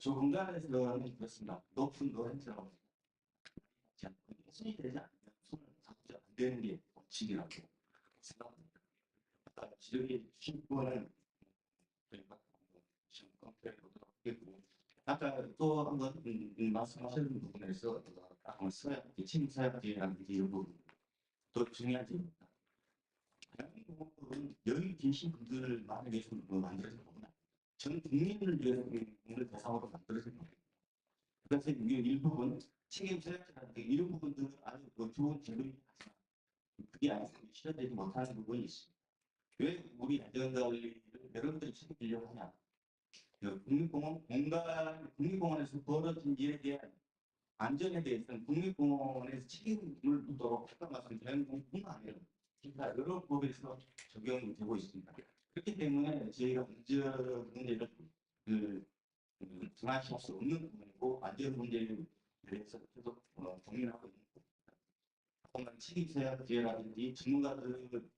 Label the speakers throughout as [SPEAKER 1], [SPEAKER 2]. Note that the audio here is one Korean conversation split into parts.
[SPEAKER 1] 저 공간에서는 그렇습니다. 높은 노ren자라고 손이 되지 않으면 손을 잡지 안 되는 게 원칙이라고 생각합니다. 지적해 주신 하겠고 아까 또 한번 음, 음, 말씀하시는 부분에서 어, 서약지, 침사약지라든지 이런 부분 또 중요한 점입니다. 대한민국은 여기 계신 분들을 만을 위해서 뭐 만들어진. 전 국민을 위해서 국민을 대상으로 만들어진 겁니다. 이게 일부분 책임 서약지라든지 이런 부분들은 아주 그 좋은 제도이긴 하지만 그게 아니고 실현되지 못하는 부분이 있습니다. 왜 우리 안전관리를 여러분들이 책임지려고 하냐? 그 국립공원 공간 국립공원에서 벌어진 일에 대한 안전에 대해서는 국립공원에서 책임을 묻도록 아까 말씀드린 공뿐만 아니라 여러 법에서 적용이 되고 있습니다. 그렇기 때문에 저희가 안전 문제를 그, 그 등한시할 수 없는 부분이고 안전 문제에 대해서 계속 어, 고민하고 있는 부분입니다. 공간 책임서약제라든지 전문가들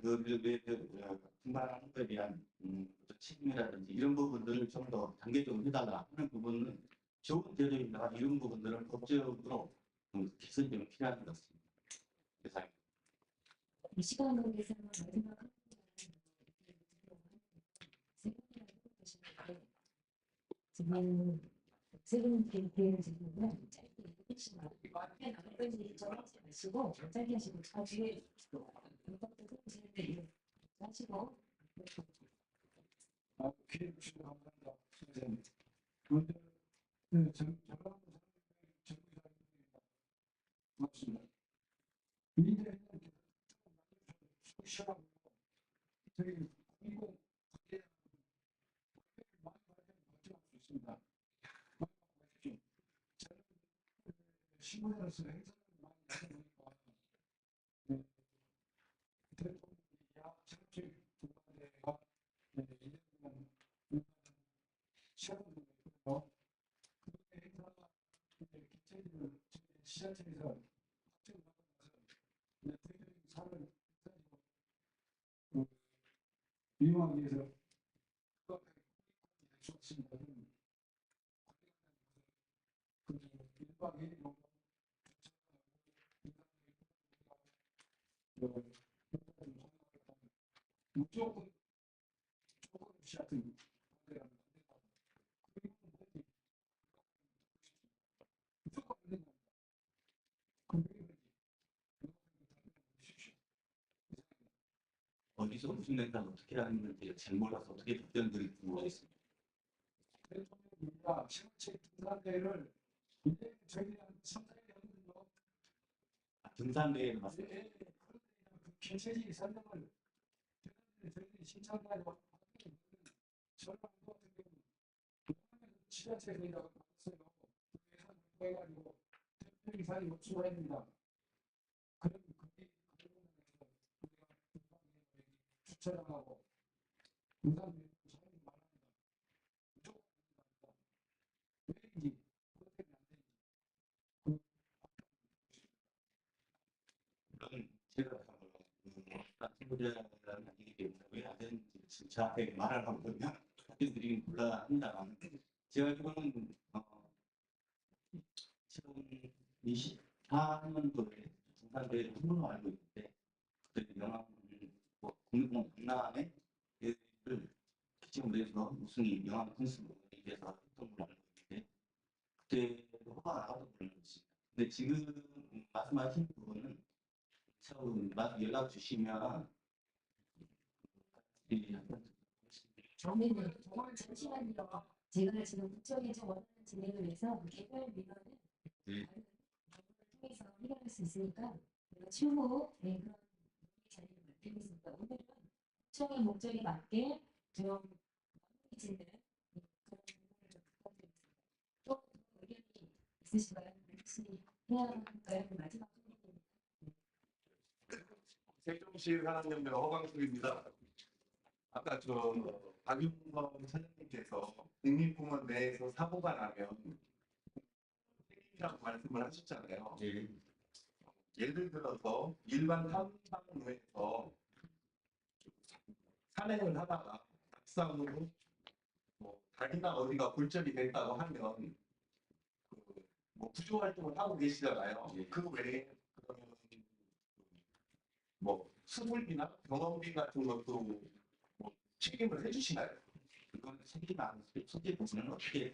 [SPEAKER 1] 그들의 분발하는 것에 대한 음, 책임이라든지 이런 부분들을 좀 더 단계적으로 해달라 하는 부분은 좋은 제도입니다. 이런 부분들은 법적으로 음, 개선이 좀 필요한 것 같습니다. 이상
[SPEAKER 2] 이 시간 관계상은 마지막 한 지금 지금 대응 질문은 짧게 해주시면 앞에 나머지 정하지 마시고 짧게 하시고 아 뒤에 이
[SPEAKER 3] 신문에서 행사를 많이 하니까 네, 대통령이 약 정책 부관대가 네, 이제는 시험을 보고 그 행사가 이제 기체를 지자체에서 확정하고 나서 이제 대표님 사를 그 미용하기 위해서 줬습니다. 그 1박 2일 정도 무조건 조금씩 그러지?
[SPEAKER 1] 어디서 무슨 행사를 어떻게 하는지 잘 몰라서 어떻게 답변드릴지 모르겠습니다.
[SPEAKER 3] 대통령입니다. 실체 등산대를 이제 저희랑 선사해 하거든요.
[SPEAKER 1] 아, 등산대회는 맞습니다.
[SPEAKER 3] 개체적 설명을 대단히 저희들이 신청까지 왔고 저랑 같은 경우는 공항에서 지자체에서. 그 예산 공부해가지고 대표 이사를 요청합니다. 그럼 그게 그러면서 우리가 공항에 주차를 하고 공산들이 사람이 많합니다. 무조건 됩니다. 왜인지 그것 때문에 안 되는지 그
[SPEAKER 1] 물론 제가 딴 친구들은 아니기 때문에 왜 안 되는지 지금 저한테 말을 하고 그러면 답변드리긴 곤란합니다만 제가 이거는 어, 2024년도에 등산대회를 한 번로 알고 있는데 그때 영암 뭐 국립공원 강남에 대회를 지금 내서 우승이 영암 컨스에 대해서 했던 걸로 알고 있는데 그때 허가 걸로 알고 있습니다. 근데 지금 말씀하신 부분은 막 연락 주시면 이 한번
[SPEAKER 2] 정리는 잠시만요. 제가 지금 국정에서 원하는 진행을 위해서 개별 민원은
[SPEAKER 1] 네.
[SPEAKER 2] 통해서 해결할 수 있으니까 추후 네, 그런 자리를 만들겠습니다. 오늘은 국정의 목적에 맞게 좀 부탁드리겠습니다. 또 의견이 있으신가요? 혹시 해야 할까요? 마지막.
[SPEAKER 4] 세종시 산업연맹 허광수입니다. 아까 저 박윤범 사장님께서 국립공원 내에서 사고가 나면 책임이라고 말씀을 하셨잖아요.
[SPEAKER 1] 예.
[SPEAKER 4] 예를 들어서 일반 탐방로에서 산행을 하다가 낙상으로 뭐 다리나 어디가 골절이 됐다고 하면 그, 뭐 구조 활동을 하고 계시잖아요.
[SPEAKER 1] 예.
[SPEAKER 4] 그 외에 그러면 뭐 수술비나 병원비 같은 것도 뭐 책임을 해주시나요?
[SPEAKER 1] 그건 책임 안 숙제 부분은 어떻게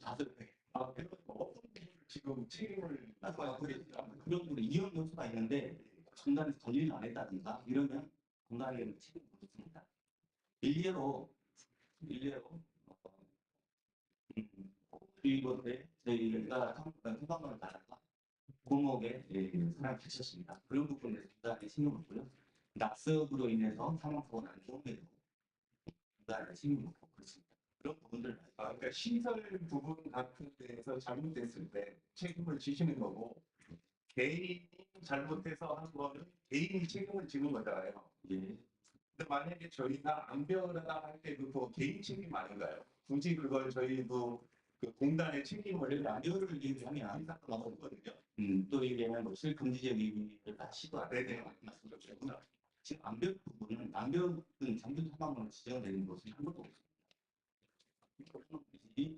[SPEAKER 1] 다들
[SPEAKER 4] 아, 그런 거 어떤 부분을 지금 책임을
[SPEAKER 1] 나서 그런 부분 이용 요소가 있는데 중간에서 전리를 안 했다든가 이러면 공단에게는 책임을 묻습니다. 일례로 일례로 어, 음, 이번에 저희가 해방을 나라가 골목에 예, 사람이 다쳤습니다. 그런 부분에 중단에 신경 묻고요. 낙석으로 인해서 사망사고 난 경우에도 중단에 신경 묻고 그렇습니다. 그런 부분들
[SPEAKER 4] 아, 그러니까 시설 부분 같은 데에서 잘못됐을 때 책임을 지시는 거고 개인이 잘못해서 한 거는 개인이 책임을 지는 거잖아요.
[SPEAKER 1] 예,
[SPEAKER 4] 근데 만약에 저희가 안별하다 할 때도 또 개인 책임 아닌가요? 굳이 그걸 저희도 그 공단의 책임을
[SPEAKER 1] 라디오를 얘기하면
[SPEAKER 4] 사건 없거든요.
[SPEAKER 1] 음, 또 얘기하면 뭐 실금지적 얘기를 다 시도할 때
[SPEAKER 4] 네네.
[SPEAKER 1] 말씀드렸고요. 지금 안벽 부분은 안벽은 장기 사망으로 지정되는 것은 한 것도 없습니다. 이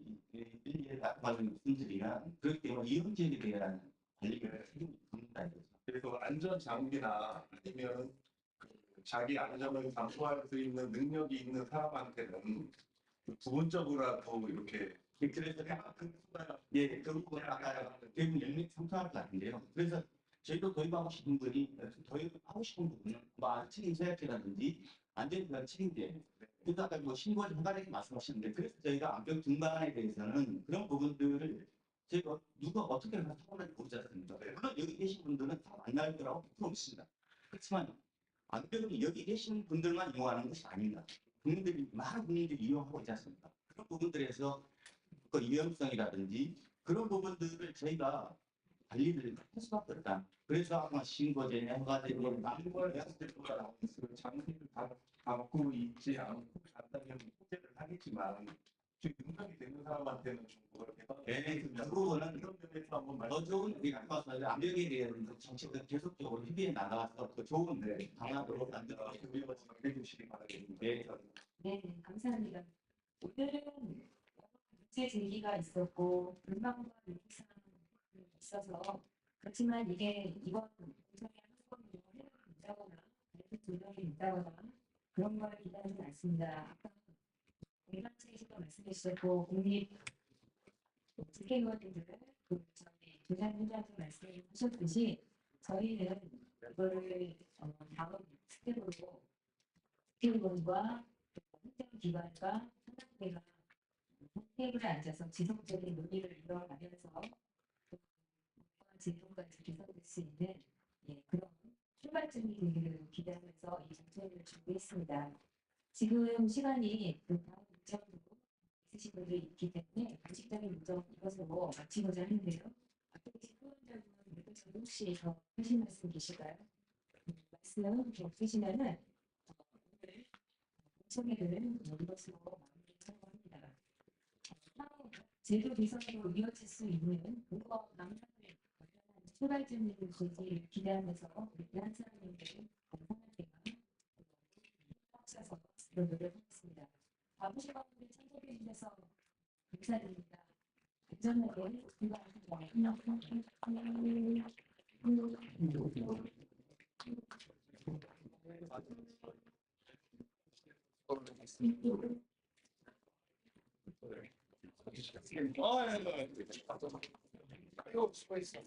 [SPEAKER 1] 일리가 말씀드리면 그렇기 때문에 지역에 대한 관리를 이거죠.
[SPEAKER 4] 그래서 안전 장비나 아니면 그 자기 안전을 담보할 수 있는 능력이 있는 사람한테는 그 부분적으로라도 이렇게
[SPEAKER 1] 그래서 그 예, 그 부분은 아까 대부분 연립 상상할 것 같은데요. 그래서 저희도 도입하고 싶은 분이 도입하고 싶은 부분은 뭐 책임 서약제라든지 안전기관 책임제 그래서 아까 뭐 신고를 허가되게 말씀하셨는데 그래서 저희가 안벽 등반에 대해서는 그런 부분들을 저희가 누가 어떻게 해서 타고날지 모르지 않습니까? 물론 여기 계신 분들은 다 만날 거라고 100% 믿습니다. 그렇지만 안벽이 여기 계신 분들만 이용하는 것이 아닙니다. 국민들이 많은 국민들이 이용하고 있지 않습니까? 그런 부분들에서 그 위험성이라든지 그런 부분들을 저희가 관리를 할 수밖에 없다. 그래서 아마 신고제, 허가제, 뭐
[SPEAKER 4] 남걸 했을 때가 나오는 그 장비를 다 갖고 있지 않고 간다면 호재를 하겠지만 즉 능력이 되는 사람한테는 좀 그걸 개발해
[SPEAKER 1] 네, 그 부분은
[SPEAKER 4] 그런 면에서 한번
[SPEAKER 1] 더
[SPEAKER 4] 말씀
[SPEAKER 1] 좋은 우리 아까 말씀하신 암벽에 대한 정책을 계속적으로 협의해 나가서 더 좋은 방향으로 만들어
[SPEAKER 4] 해주시기 바라겠습니다.
[SPEAKER 1] 네.
[SPEAKER 2] 네, 감사합니다. 오늘은 문제 제기가 있었고 불만과 요구사항이 있어서 그렇지만 이게 이번 공청회 한 번으로 해석이 있다거나 발표 조정이 있다거나 그런 걸 기다리지 않습니다. 아까 공단체에서도 말씀해 주셨고 국립 국회의원님들 그 전에 조장 현장에서 말씀하셨듯이 저희는 이거를 어, 다음 스텝으로 국회의원과 행정기관과 산업계가 테이블에 앉아서 지속적인 논의를 이어가면서 또 제도까지 개선될 수 있는 예, 그런 출발점이 되기를 기대하면서 이 정책을 준비했습니다. 지금 시간이 그 다음 일정도 있으신 분들이 있기 때문에 공식적인 일정 이것으로 마치고자 하는데요. 앞으로 후원자분 분 혹시 더 하신 말씀 계실까요? 음, 말씀 없으시면은 어, 오늘 공청회를 이것으로 마무리하려고 합니다. 향후 제도 개선으로 이어질 수 있는 근거 남산 을 관련한 출발점을 제기를 기대하면서 우리 한 사람님들 감사합니다. 합쳐서 노력하겠습니다. 바쁘신 분들 참석해 주셔서 감사드립니다. 안전하게
[SPEAKER 3] 아, 예, 예. 이거 스페이스.